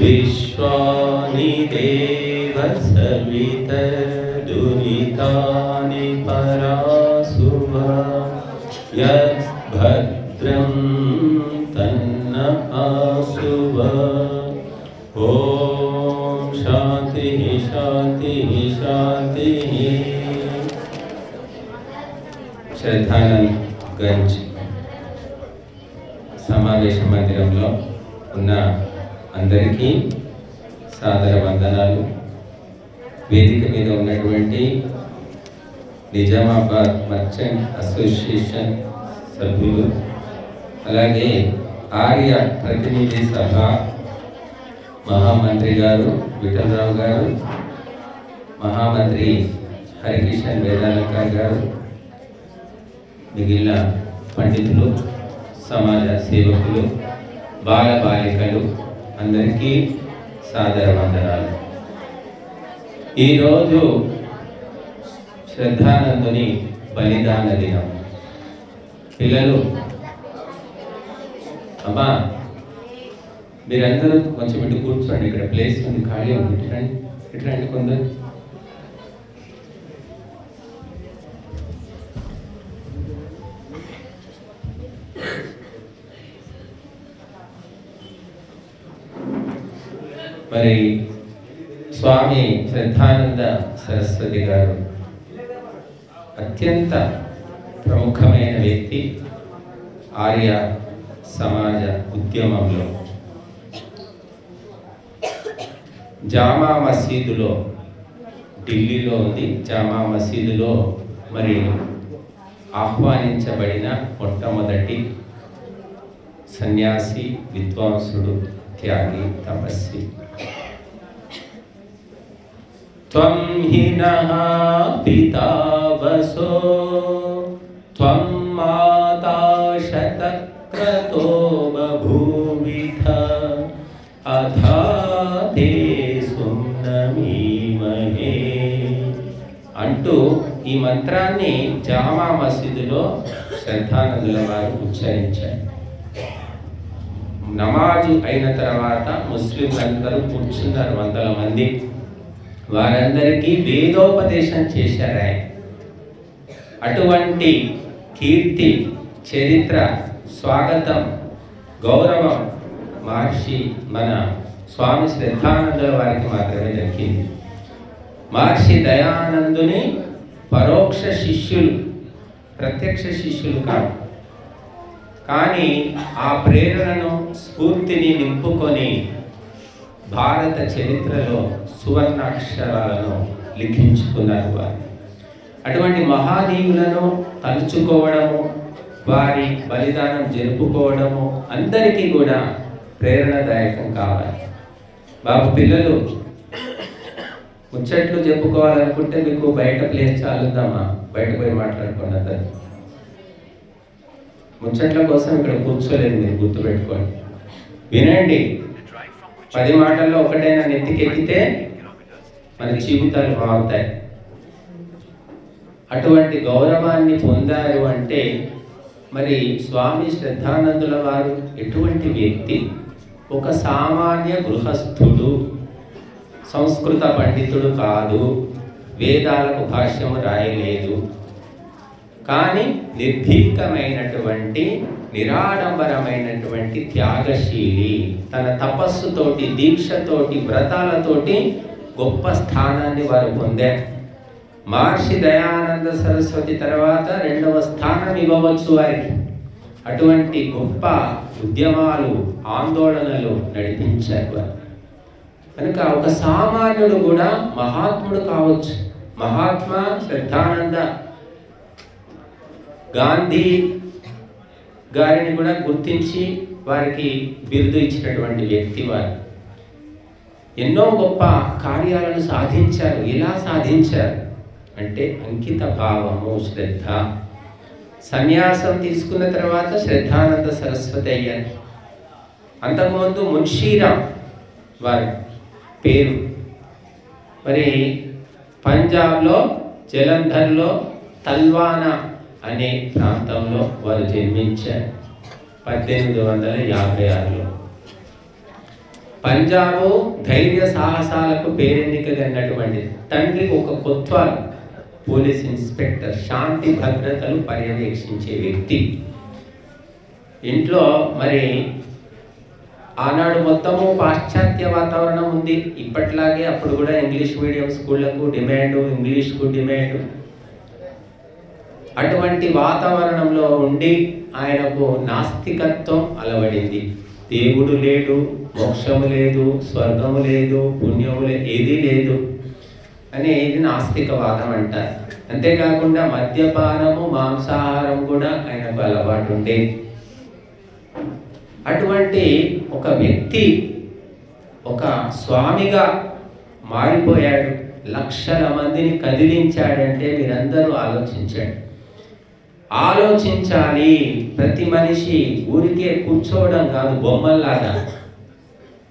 विश्वानि देव सवितदुरितानि परासुवा यद्भद्रं तन्न आसुव ॐ शान्तिः शान्तिः शान्तिः। श्रद्धानंद गंज సమావేశ మందిరంలో ఉన్న అందరికీ సాదర వందనాలు. వేదిక మీద ఉన్నటువంటి నిజామాబాద్ మర్చెంట్ అసోసియేషన్ సభ్యులు అలాగే ఆర్య ప్రతినిధి సభ మహామంత్రి గారు విఠలరావు గారు మహామంత్రి హరికిషన్ వేదాలంకర్ గారు మిగిలిన పండితులు సమాజ సేవకులు బాల బాలికలు అందరికీ సాదర వందనాలు ఈరోజు శ్రద్ధానందుని బలిదాన దినం. పిల్లలు అమ్మా మీరందరూ కొంచెం ఇటు కూర్చోండి ఇక్కడ ప్లేస్ ఉంది ఖాళీ ఉంది. ఇట్రండి ఇట్రండి కొందరు. మరి స్వామి శ్రద్ధానంద సరస్వతి గారు అత్యంత ప్రముఖమైన వ్యక్తి ఆర్య సమాజ ఉద్యమంలో. జామా మసీదులో ఢిల్లీలో ఉంది. జామా మసీదులో మరి ఆహ్వానించబడిన మొట్టమొదటి సన్యాసి విద్వాంసుడు త్యాగి తపస్వి. త్వం हि नः पिता वसो త్వం మాతా शतक्रतो बभूविथ अथा తే సున్నమీమహే. అంటూ ఈ మంత్రాన్ని జామా మసీదులో శ్రద్ధానందుల వారు ఉచ్చరించారు. నమాజు అయిన తర్వాత ముస్లింలందరూ కూర్చున్నారు వందల మంది. వారందరికీ వేదోపదేశం చేశారు ఆయన అటువంటి కీర్తి చరిత్ర స్వాగతం గౌరవం మహర్షి మన స్వామి శ్రద్ధానందుల వారికి మాత్రమే దక్కింది. మహర్షి దయానందుని పరోక్ష శిష్యులు ప్రత్యక్ష శిష్యులు కాదు. కానీ ఆ ప్రేరణను స్ఫూర్తిని నింపుకొని భారత చరిత్రలో సువర్ణాక్షరాలను లిఖించుకున్నారు వారు. అటువంటి మహాదీవులను తలుచుకోవడము వారి బలిదానం జరుపుకోవడము అందరికీ కూడా ప్రేరణదాయకం కావాలి. బాబు పిల్లలు ముచ్చట్లు చెప్పుకోవాలనుకుంటే మీకు బయట ప్లేస్ చాలుందమ్మా బయట పోయి మాట్లాడుకోండి అందరు. ముచ్చట్ల కోసం ఇక్కడ కూర్చోలేదు మీరు గుర్తుపెట్టుకోండి. వినండి పది మాటల్లో ఒకటైనా నెత్తికెక్కితే మన జీవితాలు మారుతాయి. అటువంటి గౌరవాన్ని పొందారు అంటే మరి స్వామి శ్రద్ధానందుల వారు ఎటువంటి వ్యక్తి? ఒక సామాన్య గృహస్థుడు సంస్కృత పండితుడు కాదు వేదాలకు భాష్యము రాయలేదు. కానీ నిర్భీకమైనటువంటి నిరాడంబరమైనటువంటి త్యాగశీలి తన తపస్సుతోటి దీక్షతోటి వ్రతాలతోటి గొప్ప స్థానాన్ని వారు పొందారు. మహర్షి దయానంద సరస్వతి తర్వాత రెండవ స్థానం ఇవ్వవచ్చు వారికి. అటువంటి గొప్ప ఉద్యమాలు ఆందోళనలు నడిపించారు వారు. కనుక ఒక సామాన్యుడు కూడా మహాత్ముడు కావచ్చు. మహాత్మా శ్రద్ధానంద గాంధీ గారిని కూడా గుర్తించి వారికి బిరుదు ఇచ్చినటువంటి వ్యక్తి వారు. ఎన్నో గొప్ప కార్యాలను సాధించారు. ఎలా సాధించారు? అంటే అంకిత భావము శ్రద్ధ. సన్యాసం తీసుకున్న తర్వాత శ్రద్ధానంద సరస్వతి అయ్యారు. అంతకుముందు మున్షీరామ్ వారి పేరు. మరి పంజాబ్లో జలంధర్లో తల్వానా అనే ప్రాంతంలో వారు జన్మించారు. పద్దెనిమిది వందల యాభై ఆరులో. పంజాబు ధైర్య సాహసాలకు పేరెన్నికగన్నటువంటి తండ్రి ఒక కొత్వాలు పోలీస్ ఇన్స్పెక్టర్ శాంతి భద్రతలు పర్యవేక్షించే వ్యక్తి. ఇంట్లో మరి ఆనాడు మొత్తము పాశ్చాత్య వాతావరణం ఉంది. ఇప్పట్లాగే అప్పుడు కూడా ఇంగ్లీష్ మీడియం స్కూళ్ళకు డిమాండ్ ఇంగ్లీష్కు డిమాండ్. అటువంటి వాతావరణంలో ఉండి ఆయనకు నాస్తికత్వం అలవడింది. దేవుడు లేడు మోక్షము లేదు స్వర్గము లేదు పుణ్యము లేదు ఏదీ లేదు అని ఇది నాస్తికవాదం అంటారు. అంతేకాకుండా మద్యపానము మాంసాహారం కూడా ఆయనకు అలవాటు ఉండేది అటువంటి ఒక వ్యక్తి ఒక స్వామిగా మారిపోయాడు. లక్షల మందిని కదిలించాడంటే మీరందరూ ఆలోచించండి. ఆలోచించాలి. ప్రతి మనిషి ఊరికే కూర్చోవడం కాదు బొమ్మల్లాగా.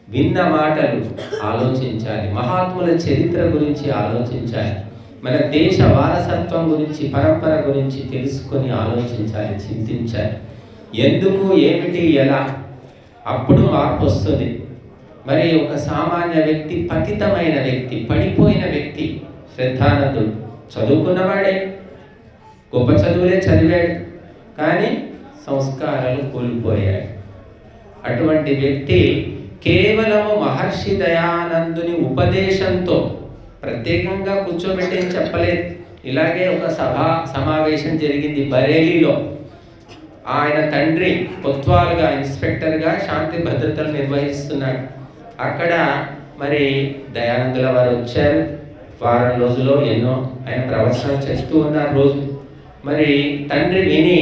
విన్న మాటలు ఆలోచించాలి. మహాత్ముల చరిత్ర గురించి ఆలోచించాలి. మన దేశ వారసత్వం గురించి పరంపర గురించి తెలుసుకొని ఆలోచించాలి చింతించాలి. ఎందుకు ఏమిటి ఎలా? అప్పుడు మార్పు వస్తుంది. మరి ఒక సామాన్య వ్యక్తి పతితమైన వ్యక్తి పడిపోయిన వ్యక్తి శ్రద్ధానందుడు చదువుకున్నవాడే గొప్ప చదువులే చదివాడు. కానీ సంస్కారాలు కోల్పోయాడు. అటువంటి వ్యక్తి కేవలము మహర్షి దయానందుని ఉపదేశంతో ప్రత్యేకంగా కూర్చోబెట్టి ఏం చెప్పలేదు. ఇలాగే ఒక సభా సమావేశం జరిగింది బరేలీలో. ఆయన తండ్రి కొత్వాలుగా ఇన్స్పెక్టర్గా శాంతి భద్రతలు నిర్వహిస్తున్నాడు. అక్కడ మరి దయానందుల వారు వచ్చారు. వారం రోజుల్లో ఎన్నో ఆయన ప్రవచనాలు చేస్తూ ఉన్నారు రోజు. మరి తండ్రి విని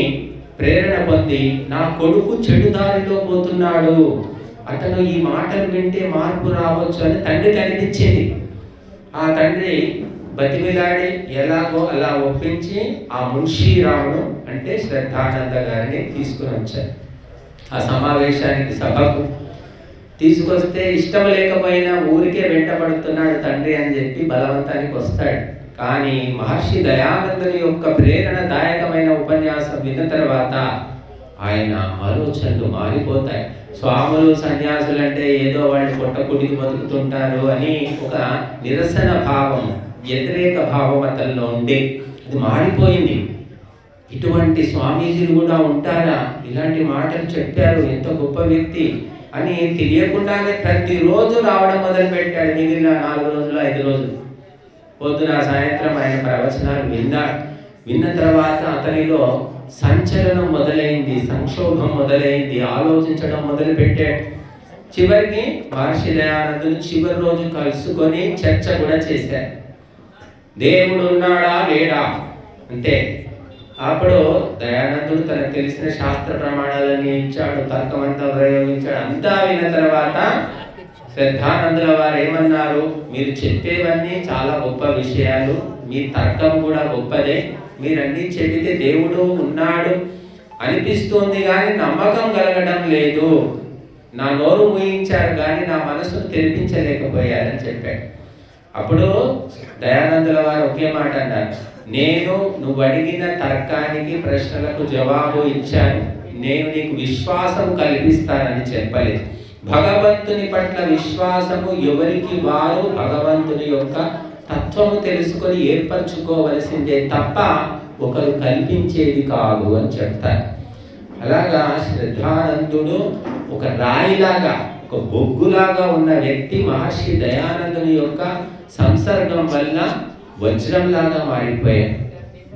ప్రేరణ పొంది నా కొడుకు చెడు దారిలో పోతున్నాడు. అతను ఈ మాటలు వింటే మార్పు రావచ్చు అని తండ్రి కనిపించేది ఆ తండ్రి బతిమిలాడి ఎలాగో అలా ఒప్పించి ఆ మున్షీరామును అంటే శ్రద్ధానంద గారిని తీసుకుని వచ్చారు. ఆ సమావేశానికి సభకు తీసుకొస్తే ఇష్టం లేకపోయినా ఊరికే వెంటబడుతున్నాడు తండ్రి అని చెప్పి బలవంతానికి వస్తాడు. కానీ మహర్షి దయానందుని యొక్క ప్రేరణదాయకమైన ఉపన్యాసం విన్న తర్వాత ఆయన ఆలోచనలు మారిపోతాయి. స్వాములు సన్యాసులు అంటే ఏదో వాళ్ళు పొట్టకుడికి బతుకుతుంటారు అని ఒక నిరసన భావం వ్యతిరేక భావం అతనిలో ఉండే అది మారిపోయింది. ఇటువంటి స్వామీజీలు కూడా ఉంటారా? ఇలాంటి మాటలు చెప్పారు ఎంత గొప్ప వ్యక్తి అని తెలియకుండానే ప్రతిరోజు రావడం మొదలు పెట్టాడు మిగిలిన నాలుగు రోజులు ఐదు రోజులు. పొద్దున సాయంత్రం ఆయన ప్రవచనాలు విన్నాడు. విన్న తర్వాత అతనిలో సంచలనం మొదలైంది సంక్షోభం మొదలైంది ఆలోచించడం మొదలు పెట్టాడు చివరికి మహర్షి దయానందులు చివరి రోజు కలుసుకొని చర్చ కూడా చేశారు దేవుడు ఉన్నాడా లేడా? అంతే అప్పుడు దయానందుడు తనకు తెలిసిన శాస్త్ర ప్రమాణాలన్నీ ఇచ్చాడు తర్కమంతా ప్రయోగించాడు అంతా విన్న తర్వాత శ్రద్ధానందుల వారు ఏమన్నారు మీరు చెప్పేవన్నీ చాలా గొప్ప విషయాలు. మీ తర్కం కూడా గొప్పదే. మీరన్నీ చెబితే దేవుడు ఉన్నాడు. అనిపిస్తుంది కానీ నమ్మకం కలగడం లేదు. నా నోరు ముయించారు కానీ నా మనసును తెరిపించలేకపోయారని చెప్పాడు. అప్పుడు దయానందుల వారు ఒకే మాట అన్నారు. నేను నువ్వు అడిగిన తర్కానికి ప్రశ్నలకు జవాబు ఇచ్చాను. నేను నీకు విశ్వాసం కల్పిస్తానని చెప్పలేదు. భగవంతుని పట్ల విశ్వాసము ఎవరికి వారు భగవంతుని యొక్క తత్వము తెలుసుకొని ఏర్పరచుకోవలసిందే తప్ప ఒకరు కల్పించేది కాదు అని చెప్తారు. అలాగా శ్రద్ధానందుడు ఒక రాయిలాగా ఒక బొగ్గులాగా ఉన్న వ్యక్తి మహర్షి దయానందుని యొక్క సంసర్గం వల్ల వజ్రంలాగా మారిపోయాడు.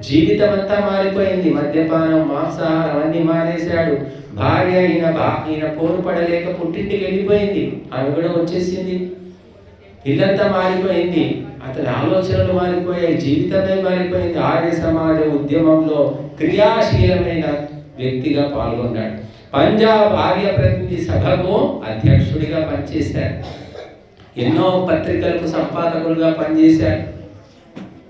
జీవితం అంతా మారిపోయింది. మద్యపానం మాంసాహారం అన్ని మానేశాడు. భార్య ఈయన బా ఈయన పోరు పడలేక పుట్టింటికి వెళ్ళిపోయింది. ఆమె కూడా వచ్చేసింది. ఇల్లంతా మారిపోయింది. అతని ఆలోచనలు మారిపోయాయి. జీవితమే మారిపోయింది. ఆర్య సమాజ ఉద్యమంలో క్రియాశీలమైన వ్యక్తిగా పాల్గొన్నాడు. పంజాబ్ ఆర్య ప్రతినిధి సభకు అధ్యక్షుడిగా పనిచేశారు. ఎన్నో పత్రికలకు సంపాదకులుగా పనిచేశారు.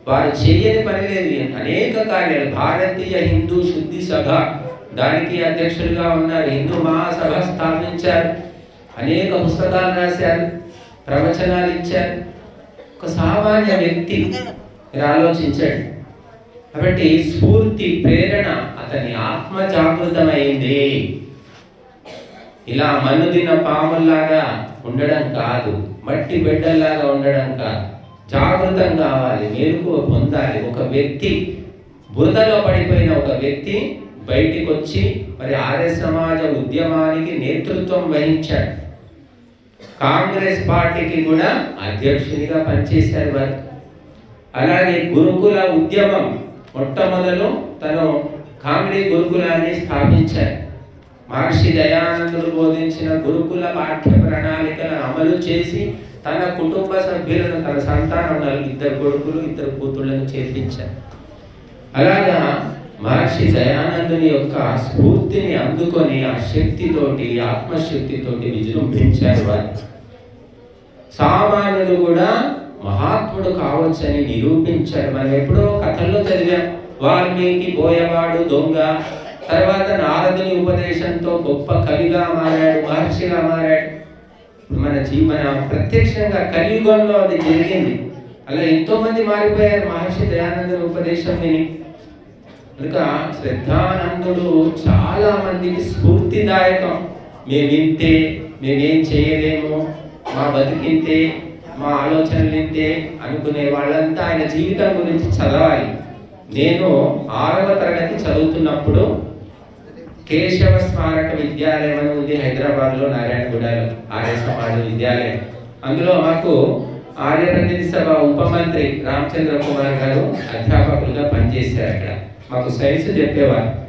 వారు చేయని పని లేని అనేక కార్యాలు. భారతీయ హిందూ శుద్ధి సభ. దానికి అధ్యక్షులుగా ఉన్నారు. హిందూ మహాసభ స్థాపించారు. అనేక పుస్తకాలు రాశారు. ప్రవచనాలు ఇచ్చారు. ఒక సామాన్య వ్యక్తి మీరు ఆలోచించండి. కాబట్టి స్ఫూర్తి ప్రేరణ అతని ఆత్మ జాగృతమైంది. ఇలా మన్నుదిన పాముల్లాగా ఉండడం కాదు. మట్టి బిడ్డల్లాగా ఉండడం కాదు. జాగృతం కావాలి మెలకువ పొందాలి. ఒక వ్యక్తి బురదలో పడిపోయిన ఒక వ్యక్తి బయటికి వచ్చి మరి ఆర్య సమాజ ఉద్యమానికి నేతృత్వం వహించాడు. కాంగ్రెస్ పార్టీకి కూడా అధ్యక్షునిగా పనిచేశారు వారు. అలాగే గురుకుల ఉద్యమం మొట్టమొదలు తను కామెడీ గురుకులాన్ని స్థాపించారు. మహర్షి దయానందుడు బోధించిన గురుకుల పాఠ్య ప్రణాళికలను అమలు చేసి తన కుటుంబ సభ్యులను తన సంతానం ఇద్దరు కొడుకులు ఇద్దరు కూతుళ్ళను చేర్పించారు. అలాగా మహర్షి దయానందుని యొక్క స్ఫూర్తిని అందుకొని ఆ శక్తితోటి ఆత్మశక్తితోటి విజృంభించారు వారు. సామాన్యుడు కూడా మహాత్ముడు కావచ్చని నిరూపించారు. మనం ఎప్పుడో కథల్లో చదివాం వాల్మీకి బోయవాడు దొంగ తర్వాత నారదుని ఉపదేశంతో గొప్ప కవిగా మారాడు మహర్షిగా మారాడు. మన మన ప్రత్యక్షంగా కలియుగంలో అది జరిగింది. అలా ఎంతో మంది మారిపోయారు. మహర్షి దయానందుని ఉపదేశం విని. కనుక శ్రద్ధానందుడు చాలా మందికి స్ఫూర్తిదాయకం. మేము వింటే మేమేం చేయలేము. మా బతికింతే మా ఆలోచనలు ఇంతే అనుకునే వాళ్ళంతా ఆయన జీవితం గురించి చదవాలి. నేను ఆరవ తరగతి చదువుతున్నప్పుడు కేశవ స్మారక విద్యాలయం అని ఉంది హైదరాబాద్లో నారాయణగూడలో ఆర్య సమాజ విద్యాలయం. అందులో మాకు ఆర్య ప్రతినిధి సభ ఉపమంత్రి రామచంద్ర కుమార్ గారు అధ్యాపకులుగా పనిచేశారు అక్కడ మాకు సైన్స్ చెప్పేవారు.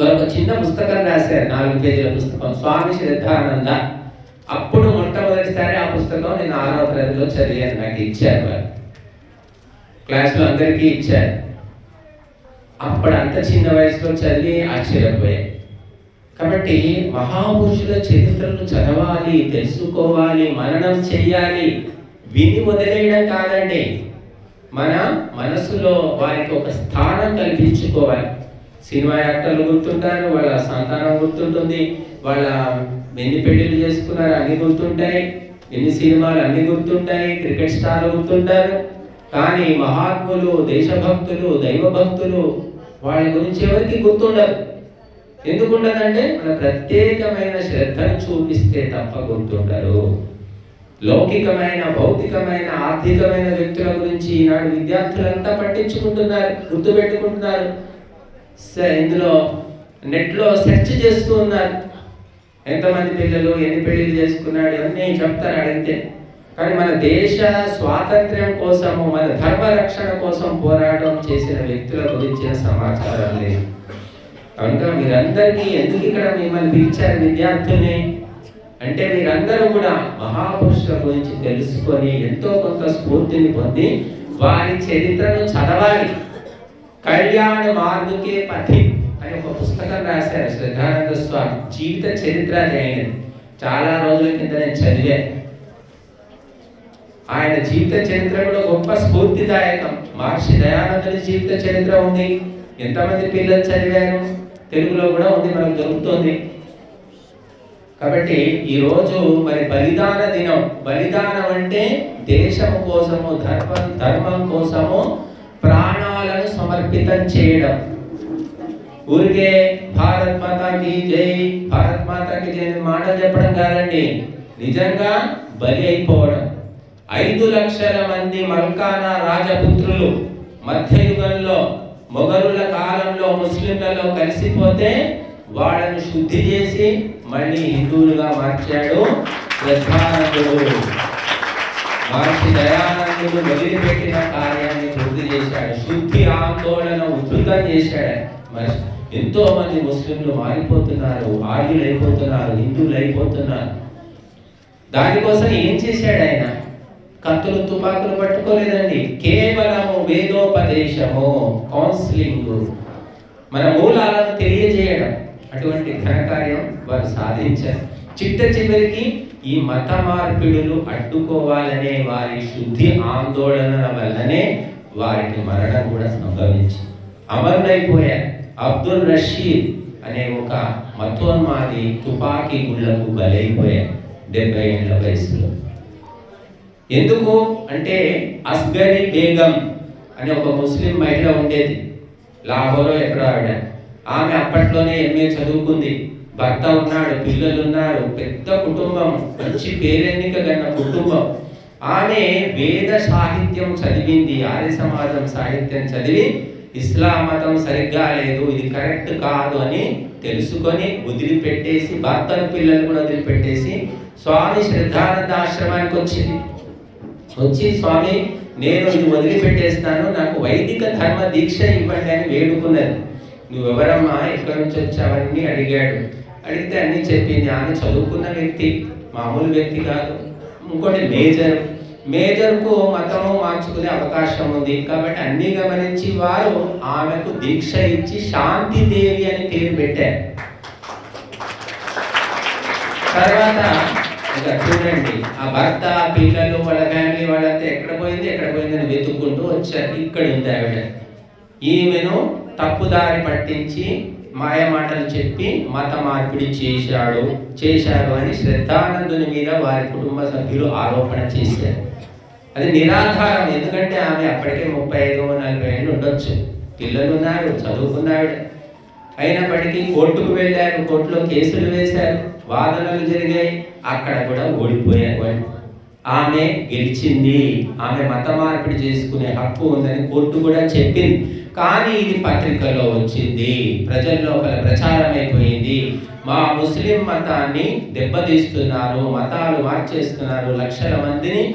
వారు ఒక చిన్న పుస్తకం రాశారు నాలుగు పేజీల పుస్తకం స్వామి శ్రద్ధానంద. అప్పుడు మొట్టమొదటిసారి ఆ పుస్తకం నేను ఆరవ తరగతిలో చదివాను నాకు ఇచ్చారు వారు. క్లాస్లో అందరికీ ఇచ్చారు. అప్పుడు అంత చిన్న వయసులో చదివి ఆశ్చర్యపోయాయి కాబట్టి మహాపురుషుల చరిత్రను చదవాలి తెలుసుకోవాలి మననం చెయ్యాలి విని వదిలేయడం కాదండి మన మనసులో వారికి ఒక స్థానం కల్పించుకోవాలి. సినిమా యాక్టర్లు గుర్తుంటారు వాళ్ళ సంతానం గుర్తుంటుంది వాళ్ళ ఎన్ని పెళ్ళిళ్ళు చేసుకున్నారు అన్ని గుర్తుంటాయి ఎన్ని సినిమాలు అన్ని గుర్తుంటాయి క్రికెట్ స్టార్లు గుర్తుంటారు. కానీ మహాత్ములు దేశభక్తులు దైవభక్తులు వాళ్ళ గురించి ఎవరికి గుర్తుండదు. ఎందుకు ఉండదంటే మన ప్రత్యేకమైన శ్రద్ధను చూపిస్తే తప్ప గుర్తుండరు లౌకికమైన భౌతికమైన ఆర్థికమైన వ్యక్తుల గురించి ఈనాడు విద్యార్థులంతా పట్టించుకుంటున్నారు గుర్తుపెట్టుకుంటున్నారు. ఇందులో నెట్లో సెర్చ్ చేస్తూ ఉన్నారు. ఎంతమంది పిల్లలు ఎన్ని పెళ్ళిళ్ళు చేసుకున్నాడు అన్నీ చెప్తారు అడిగితే కానీ మన దేశ స్వాతంత్ర్యం కోసము మన ధర్మ రక్షణ కోసం పోరాటం చేసిన వ్యక్తుల గురించిన సమాచారం లేదు. కనుక మీరందరికీ ఎందుకు ఇక్కడ మిమ్మల్ని పిలిచారు విద్యార్థుల్ని? అంటే మీరందరూ కూడా మహాపురుషుల గురించి తెలుసుకొని ఎంతో కొంత స్ఫూర్తిని పొంది వారి చరిత్రను చదవాలి. కళ్యాణ మార్గుకే పథి అని ఒక పుస్తకం రాశారు శ్రద్ధానంద స్వామి. జీవిత చరిత్ర అయినది చాలా రోజుల కింద నేను చదివాను ఆయన జీవిత చరిత్ర కూడా గొప్ప స్ఫూర్తిదాయకం. మహర్షి దయానందుని జీవిత చరిత్ర ఉంది. ఎంతమంది పిల్లలు చదివారు? తెలుగులో కూడా ఉంది మనకు దొరుకుతుంది కాబట్టి ఈరోజు మరి బలిదాన దినం. బలిదానం అంటే దేశం కోసము ధర్మం ధర్మం కోసము ప్రాణాలను సమర్పితం చేయడం. ఊరికే భారత్ మాతాకి జై భారత్ మాతాకి జై మాటలు చెప్పడం కాదండి. నిజంగా బలి అయిపోవడం. ఐదు లక్షల మంది మల్కానా రాజపుత్రులు మధ్యయుగంలో మొఘలుల కాలంలో ముస్లింలలో కలిసిపోతే వాళ్ళను శుద్ధి చేసి మళ్ళీ హిందువులుగా మార్చాడు శ్రద్ధానందుడు మహర్షి దయానందుడు వదిలిపెట్టిన కార్యాన్ని పూర్తి చేశాడు. శుద్ధి ఆందోళన ఉధృతం చేశాడు. మరి ఎంతో మంది ముస్లింలు మారిపోతున్నారు ఆర్యులు అయిపోతున్నారు హిందువులు అయిపోతున్నారు దానికోసం ఏం చేశాడు ఆయన? కత్తులు తుపాకులు పట్టుకోలేదండి. కేవలం మన మూలాలను తెలియజేయడం అటువంటి ఘనకార్యం వారు సాధించారు. చిట్ట చివరికి ఈ మత మార్పిడులు అడ్డుకోవాలనే వారి శుద్ధి ఆందోళనల వల్లనే వారికి మరణం కూడా సంభవించింది. అమరుడైపోయారు. అబ్దుల్ రషీద్ అనే ఒక మతోన్మాది తుపాకీ గుళ్ళకు బలైపోయారు డెబ్బై ఏళ్ళ వయసులో. ఎందుకు? అంటే అస్గరి బేగం అనే ఒక ముస్లిం మహిళ ఉండేది. లాహోరో ఎక్కడో ఆవిడ. ఆమె అప్పట్లోనే ఎంఏ చదువుకుంది. భర్త ఉన్నాడు పిల్లలు ఉన్నారు పెద్ద కుటుంబం మంచి పేరెన్నిక గన్న కుటుంబం. ఆమె వేద సాహిత్యం చదివింది ఆర్య సమాజం సాహిత్యం చదివి ఇస్లాం మతం సరిగ్గా లేదు ఇది కరెక్ట్ కాదు అని తెలుసుకొని వదిలిపెట్టేసి భర్తను పిల్లలు కూడా వదిలిపెట్టేసి స్వామి శ్రద్ధానంద ఆశ్రమానికి వచ్చింది. వచ్చి స్వామి నేను ఇది వదిలిపెట్టేస్తాను నాకు వైదిక ధర్మ దీక్ష ఇవ్వండి అని వేడుకున్నది. నువ్వెవరమ్మా? ఎక్కడి నుంచి వచ్చావని అడిగాడు. అడిగితే అన్ని చెప్పింది ఆమె చదువుకున్న వ్యక్తి మామూలు వ్యక్తి కాదు. ఇంకోటి మేజర్. మేజర్కు మతము మార్చుకునే అవకాశం ఉంది. కాబట్టి అన్ని గమనించి వారు ఆమెకు దీక్ష ఇచ్చి శాంతి దేవి అని పేరు పెట్టారు. తర్వాత చూడండి ఆ భర్త పిల్లలు వాళ్ళ ఫ్యామిలీ వాళ్ళంతా ఎక్కడ పోయింది ఎక్కడ పోయిందని వెతుక్కుంటూ వచ్చారు. ఇక్కడ ఉంది ఆవిడ. ఈమెను తప్పుదారి పట్టించి మాయ మాటలు చెప్పి మత మార్పిడి చేశాడు చేశాడు అని శ్రద్ధానందుని మీద వారి కుటుంబ సభ్యులు ఆరోపణ చేశారు. అది నిరాధారం ఎందుకంటే ఆమె అప్పటికే ముప్పై ఐదు నలభై ఏళ్ళు ఉండొచ్చు. పిల్లలు ఉన్నారు చదువుకున్నాడు అయినప్పటికీ కోర్టుకు వెళ్ళారు కోర్టులో కేసులు వేశారు. వాదనలు జరిగాయి. అక్కడ కూడా ఓడిపోయారు ఆమె గెలిచింది. ఆమె మత మార్పిడి చేసుకునే హక్కు ఉందని కోర్టు కూడా చెప్పింది. కానీ ఇది పత్రికలో వచ్చింది. ప్రజల లోపల ప్రచారం అయిపోయింది. మా ముస్లిం మతాన్ని దెబ్బతీస్తున్నారు. మతాలు మార్చేస్తున్నారు. లక్షల మందిని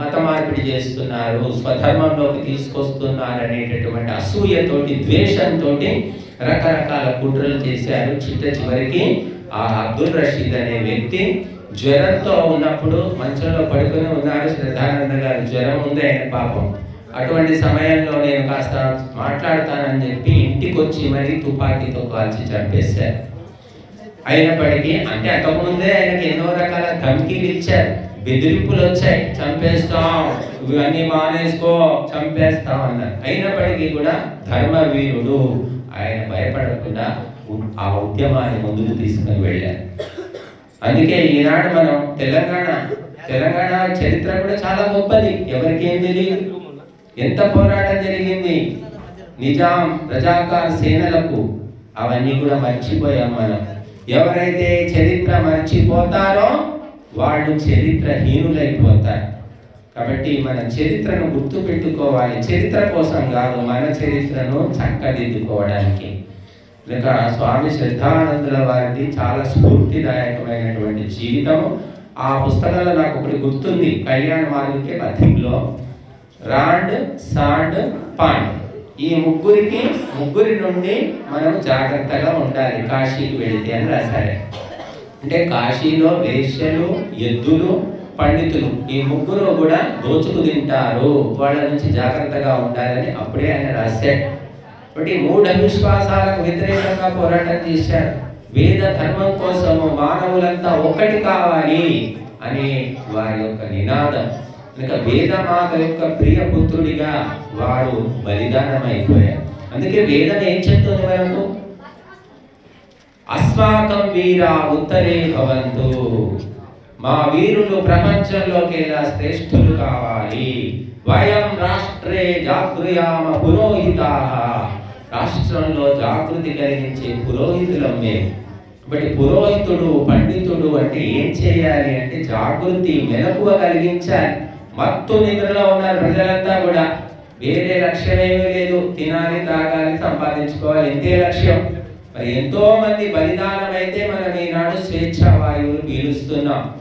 మత మార్పిడి చేస్తున్నారు. స్వధర్మంలోకి తీసుకొస్తున్నారు అనేటటువంటి అసూయతోటి ద్వేషంతో రకరకాల కుట్రలు చేశారు చిట్ట చివరికి. ఆ అబ్దుల్ రషీద్ అనే వ్యక్తి జ్వరంతో ఉన్నప్పుడు మంచంలో పడుకొని ఉన్నారు. శ్రద్ధానంద గారు జ్వరం ఉంది ఆయన పాపం. అటువంటి సమయంలో నేను కాస్త మాట్లాడతానని చెప్పి ఇంటికి వచ్చి మరీ తుపాకీతో కాల్చి చంపేశారు. అయినప్పటికీ అంటే అంతకుముందే ఆయనకి ఎన్నో రకాల ధమ్కీలు ఇచ్చారు. బెదిరింపులు వచ్చాయి. చంపేస్తాం ఇవన్నీ మానేసుకో చంపేస్తాం అన్నారు. అయినప్పటికీ కూడా ధర్మవీరుడు ఆయన భయపడకుండా ఆ ఉద్యమాన్ని ముందుకు తీసుకుని వెళ్ళారు అందుకే ఈనాడు మనం తెలంగాణ తెలంగాణ చరిత్ర కూడా చాలా గొప్పది. ఎవరికి ఏం తెలియదు ఎంత పోరాటం జరిగింది? నిజాం రజాకార్ సేనలకు. అవన్నీ కూడా మర్చిపోయాం మనం. ఎవరైతే చరిత్ర మర్చిపోతారో వాళ్ళు చరిత్రహీనులైపోతారు. కాబట్టి మన చరిత్రను గుర్తు పెట్టుకోవాలి చరిత్ర కోసం కాదు మన చరిత్రను చక్కదిద్దుకోవడానికి. లేక స్వామి శ్రద్ధానందుల వారిది చాలా స్ఫూర్తిదాయకమైనటువంటి జీవితం ఆ పుస్తకంలో నాకు ఒకటి గుర్తుంది. కళ్యాణ మార్గకే పథిక్లో రాండ్ సాండ్ పాండ్. ఈ ముగ్గురికి ముగ్గురి నుండి మనం జాగ్రత్తగా ఉండాలి. కాశీకి వెళితే అని రాశారు. అంటే కాశీలో వేష్యలు ఎద్దులు పండితులు ఈ ముగ్గురు కూడా దోచుకు తింటారు. వాళ్ళ నుంచి జాగ్రత్తగా ఉండాలని అప్పుడే ఆయన రాశాడు కాబట్టి మూడు అవిశ్వాసాలకు వ్యతిరేకంగా పోరాటం చేశాడు వేద ధర్మం కోసము మానవులంతా ఒక్కటి కావాలి అని వారి యొక్క నినాదం. కనుక వేదమాత యొక్క ప్రియ పుత్రుడిగా వాడు బలిదానం అయిపోయాడు అందుకే వేదం ఏం చెప్తుంది మనకు? అస్మాకం వీరా ఉత్తరే భవంతు. మా వీరులు ప్రపంచంలోకెల్లా శ్రేష్ఠులు కావాలి? వయం రాష్ట్రే జాగృయామ పురోహితా. రాష్ట్రంలో జాగృతి కలిగించే పురోహితులం మేము కాబట్టి పురోహితుడు పండితుడు అంటే ఏం చేయాలి అంటే జాగృతి మెలకువ కలిగించాలి. మత్తు నిద్రలో ఉన్నారు ప్రజలంతా కూడా. వేరే లక్ష్యం ఏమీ లేదు. తినాలి తాగాలి సంపాదించుకోవాలి. ఇంతే లక్ష్యం. మరి ఎంతో మంది బలిదానం అయితే మనం ఈనాడు స్వేచ్ఛ వాయువులు పీలుస్తున్నాం.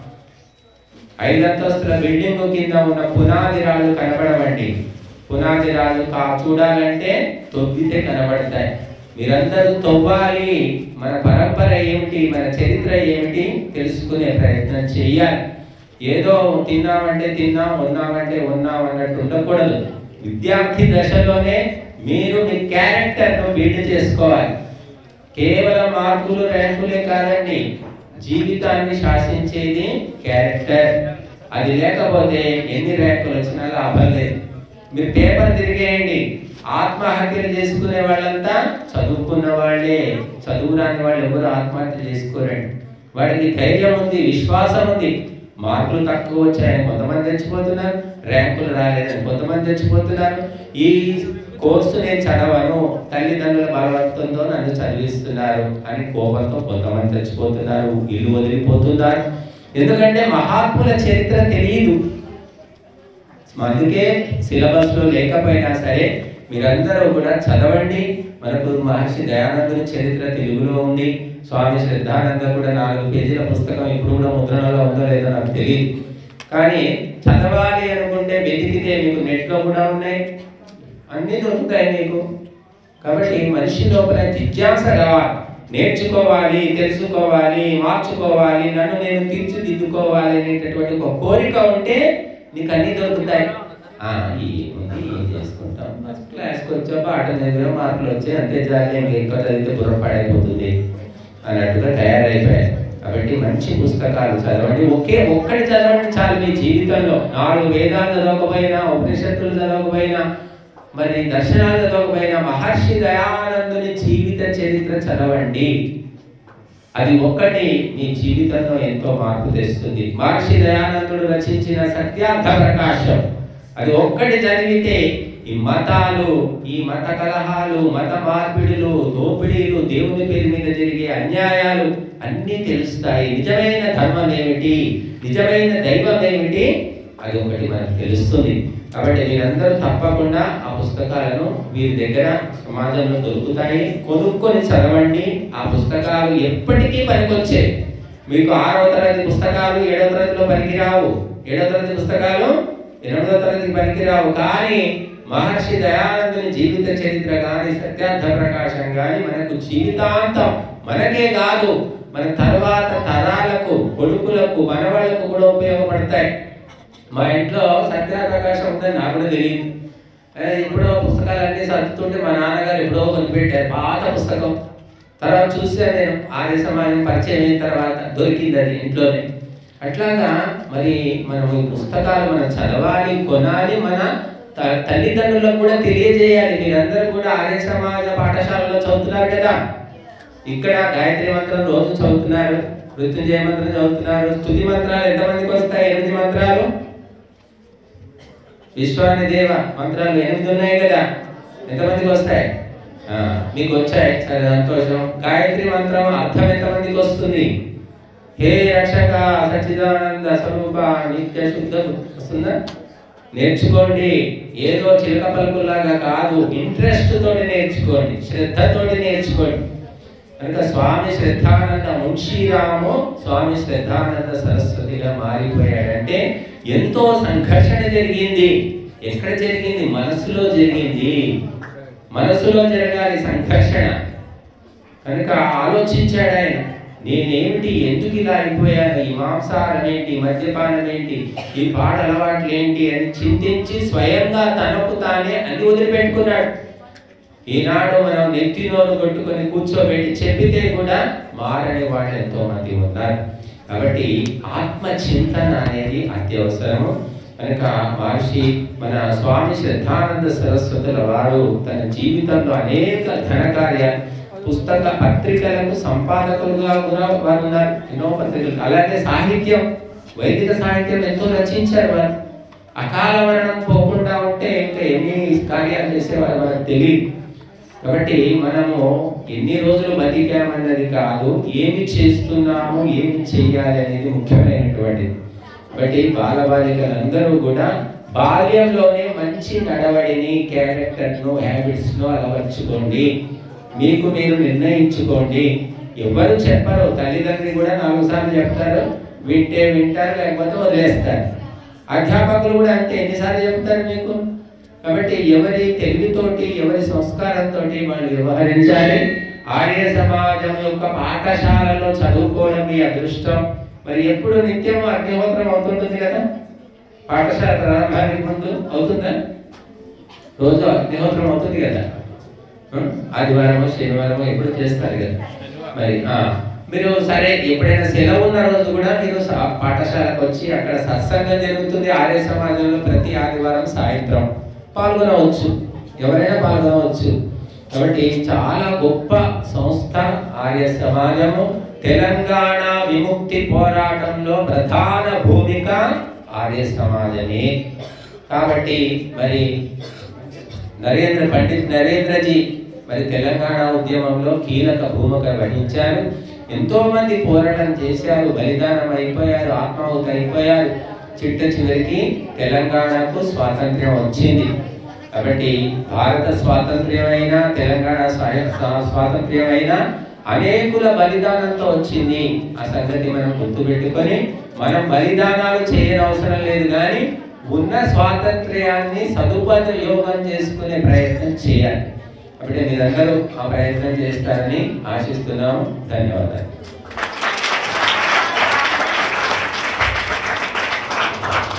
ఐదంతస్తుల బిల్డింగ్ కింద ఉన్న పునాది రాళ్ళు కనబడవండి. పునాది రాళ్ళు కా చూడాలంటే తొవ్వితే కనబడతాయి. మీరందరూ తవ్వాలి. మన పరంపర ఏమిటి? మన చరిత్ర ఏమిటి? తెలుసుకునే ప్రయత్నం చేయాలి. ఏదో తిన్నామంటే తిన్నాం ఉన్నామంటే ఉన్నాం అన్నట్టు ఉండకూడదు. విద్యార్థి దశలోనే మీరు మీ క్యారెక్టర్ను బిల్డ్ చేసుకోవాలి. కేవలం మార్కులు ర్యాంకులే కాదండి జీవితాన్ని శాసించేది క్యారెక్టర్. అది లేకపోతే ఎన్ని ర్యాంకులు వచ్చినా లాభం లేదు. మీరు పేపర్ తిరిగేయండి. ఆత్మహత్యలు చేసుకునే వాళ్ళంతా చదువుకున్న వాళ్ళే. చదువు రాని వాళ్ళు ఎవరు ఆత్మహత్య చేసుకోరండి? వాడికి ధైర్యం ఉంది విశ్వాసం ఉంది. మార్కులు తక్కువ వచ్చాయని కొంతమంది చచ్చిపోతున్నారు ర్యాంకులు రాలేదని కొంతమంది చచ్చిపోతున్నారు. ఈ కోర్సు నేను చదవను తల్లిదండ్రుల బలవంతంతో నన్ను చదివిస్తున్నారు అని కోపంతో కొంతమంది చచ్చిపోతున్నారు ఇల్లు వదిలిపోతున్నారు. ఎందుకంటే మహాత్ముల చరిత్ర తెలియదు. అందుకే సిలబస్లో లేకపోయినా సరే మీరందరూ కూడా చదవండి. మనకు మహర్షి దయానందుని చరిత్ర తెలుగులో ఉంది. స్వామి శ్రద్ధానంద కూడా నాలుగు పేజీల పుస్తకం ఇప్పుడు కూడా ముద్రణలో ఉందో లేదో నాకు తెలియదు. కానీ చదవాలి అనుకుంటే వెతికితే మీకు నెట్లో కూడా ఉన్నాయి. అన్నీ దొరుకుతాయి మీకు. కాబట్టి మనిషి లోపల జిజ్ఞాస రావాలి. నేర్చుకోవాలి తెలుసుకోవాలి మార్చుకోవాలి నన్ను నేను తీర్చిదిద్దుకోవాలి అనేటటువంటి ఒక కోరిక ఉంటే నీకు అన్నీ దొరుకుతాయి ఏముంది? ఏం చేసుకుంటాం? ఫస్ట్ క్లాస్కి వచ్చాక పాట చదివా మార్కులు వచ్చాయి అంతే జాలి ఇంకా ఎక్కువ చదివితే బుర్ర పడైపోతుంది అన్నట్టుగా తయారైపోయాయి. కాబట్టి మంచి పుస్తకాలు చదవండి. ఒకే ఒక్కటి చదవండి చాలు మీ జీవితంలో. నాలుగు వేదాలు చదవకపోయినా ఉపనిషత్తులు చదవకపోయినా మరి దర్శనాలు చదవకపోయినా మహర్షి దయానందుని జీవిత చరిత్ర చదవండి. అది ఒక్కటి నీ జీవితంలో ఎంతో మార్పు తెస్తుంది. మహర్షి దయానందుడు రచించిన సత్యార్థ ప్రకాశం. అది ఒక్కటి చదివితే ఈ మతాలు ఈ మత కలహాలు మత మార్పిడులు దోపిడీలు దేవుని పేరు మీద జరిగే అన్యాయాలు అన్నీ తెలుస్తాయి. నిజమైన ధర్మం ఏమిటి? నిజమైన దైవం ఏమిటి? అది ఒకటి మనకు తెలుస్తుంది. కాబట్టి మీరందరూ తప్పకుండా ఆ పుస్తకాలను వీరి దగ్గర సమాజంలో దొరుకుతాయి. కొనుక్కొని చదవండి. ఆ పుస్తకాలు ఎప్పటికీ పనికొచ్చాయి మీకు ఆరవ తరగతి పుస్తకాలు ఏడవ తరగతిలో పనికిరావు. ఏడవ తరగతి పుస్తకాలు ఎనిమిదవ తరగతి పనికిరావు. కానీ మహర్షి దయానందుని జీవిత చరిత్ర కానీ సత్యార్థ ప్రకాశం కానీ మనకు జీవితాంతం మనకే కాదు. మన తర్వాత తరాలకు కొడుకులకు మనవలకు కూడా ఉపయోగపడతాయి. మా ఇంట్లో సత్యార్థ ప్రకాశం ఉందని నాకు కూడా తెలియదు. ఇప్పుడు పుస్తకాలు పుస్తకాలన్నీ చదువుతుంటే మా నాన్నగారు ఎప్పుడో కొనిపెట్టారు పాత పుస్తకం. తర్వాత చూస్తే నేను ఆర్య సమాజం పరిచయం అయిన తర్వాత దొరికింది అది ఇంట్లోనే. అట్లాగా మరి మనం ఈ పుస్తకాలు మనం చదవాలి కొనాలి మన త- తల్లిదండ్రులకు కూడా తెలియజేయాలి. మీరందరూ కూడా ఆర్య సమాజ పాఠశాలలో చదువుతున్నారు కదా. ఇక్కడ గాయత్రి మంత్రం రోజు చదువుతున్నారు మృత్యుంజయ మంత్రం చదువుతున్నారు స్థుతి మంత్రాలు ఎంతమందికి వస్తాయి? ఎనిమిది మంత్రాలు. విశ్వాన్ని దేవ మంత్రాలు ఎనిమిది ఉన్నాయి కదా? ఎంతమందికి వస్తాయి? ఆ, మీకు వచ్చాయి. సరే సంతోషం. గాయత్రి మంత్రం అర్థం ఎంతమందికి వస్తుంది? హే రక్షక సచిదానంద స్వరూప నిత్య శుద్ధ వస్తుందా? నేర్చుకోండి. ఏదో చిలక పలుకులాగా కాదు. ఇంట్రెస్ట్ తోటి నేర్చుకోండి. శ్రద్ధతోటి నేర్చుకోండి. కనుక స్వామి శ్రద్ధానంద మున్షీరాము స్వామి శ్రద్ధానంద సరస్వతిగా మారిపోయాడంటే ఎంతో సంఘర్షణ జరిగింది. ఎక్కడ జరిగింది? మనసులో జరిగింది. మనసులో జరగాలి సంఘర్షణ. కనుక ఆలోచించాడు ఆయన నేనేమిటి? ఎందుకు ఇలా అయిపోయాను? ఈ మాంసాహారం ఏంటి? మద్యపానం ఏంటి? ఈ పాట అలవాట్లు ఏంటి? అని చింతించి స్వయంగా తనకు తానే అన్ని వదిలిపెట్టుకున్నాడు. ఈనాడు మనం నెత్తిలోను కొట్టుకొని కూర్చోబెట్టి చెప్పితే కూడా మారని వాళ్ళు ఎంతో మంది ఉన్నారు. కాబట్టి ఆత్మ చింతన అనేది అత్యవసరము. కనుక మహర్షి మన స్వామి శ్రద్ధానంద సరస్వతుల వారు తన జీవితంలో అనేక ధనకార్య పుస్తక పత్రికలకు సంపాదకులుగా కూడా వారు ఉన్నారు ఎన్నో పత్రికలు. అలాగే సాహిత్యం వైదిక సాహిత్యం ఎంతో రచించారు వారు. అకాల మరణం పోకుండా ఉంటే ఇంకా ఎన్ని కార్యాలు చేసేవారు మనకు తెలియదు. కాబట్టి మనము ఎన్ని రోజులు బతికామన్నది కాదు ఏమి చేస్తున్నాము ఏమి చేయాలి అనేది ముఖ్యమైనటువంటిది. కాబట్టి బాలబాలికలందరూ కూడా బాల్యంలోనే మంచి నడవడిని క్యారెక్టర్ను హ్యాబిట్స్ను అలవర్చుకోండి. మీకు మీరు నిర్ణయించుకోండి. ఎవరు చెప్పరు తల్లిదండ్రి కూడా నాలుగు సార్లు చెప్తారు వింటే వింటారు లేకపోతే వదిలేస్తారు. అధ్యాపకులు కూడా అంతే ఎన్నిసార్లు చెప్తారు మీకు? కాబట్టి ఎవరి తెలివితోటి ఎవరి సంస్కారంతో వాళ్ళు వ్యవహరించాలి. ఆర్య సమాజం యొక్క పాఠశాలలో చదువుకోవడం మీ అదృష్టం. మరి ఎప్పుడు నిత్యం అగ్నిహోత్రం అవుతుంటుంది కదా? పాఠశాల ప్రారంభానికి ముందు అవుతుందా? రోజు అగ్నిహోత్రం అవుతుంది కదా? ఆదివారమో ఆదివారము శనివారము ఎప్పుడు చేస్తారు కదా? మరి మీరు సరే ఎప్పుడైనా సెలవు ఉన్న రోజు కూడా మీరు పాఠశాలకు వచ్చి అక్కడ సత్సంగం జరుగుతుంది ఆర్య సమాజంలో ప్రతి ఆదివారం సాయంత్రం. పాల్గొనవచ్చు. ఎవరైనా పాల్గొనవచ్చు. కాబట్టి చాలా గొప్ప సంస్థ ఆర్య సమాజము తెలంగాణ విముక్తి పోరాటంలో ప్రధాన భూమిక ఆర్య సమాజమే కాబట్టి మరి నరేంద్ర పండిత్ నరేంద్రజీ మరి తెలంగాణ ఉద్యమంలో కీలక భూమిక వహించారు. ఎంతోమంది పోరాటం చేశారు. బలిదానం అయిపోయారు. ఆత్మాహుతి అయిపోయారు. చిట్ట చివరికి తెలంగాణకు స్వాతంత్ర్యం వచ్చింది. కాబట్టి భారత స్వాతంత్ర్యమైన తెలంగాణ స్వయం- స్వాతంత్ర్యమైన అనేకుల బలిదానంతో వచ్చింది. ఆ సంగతి మనం గుర్తుపెట్టుకొని మనం బలిదానాలు చేయనవసరం లేదు కానీ ఉన్న స్వాతంత్ర్యాన్ని సదుపయోగం చేసుకునే ప్రయత్నం చేయాలి. కాబట్టి మీరందరూ ఆ ప్రయత్నం చేస్తారని ఆశిస్తున్నాము. ధన్యవాదాలు.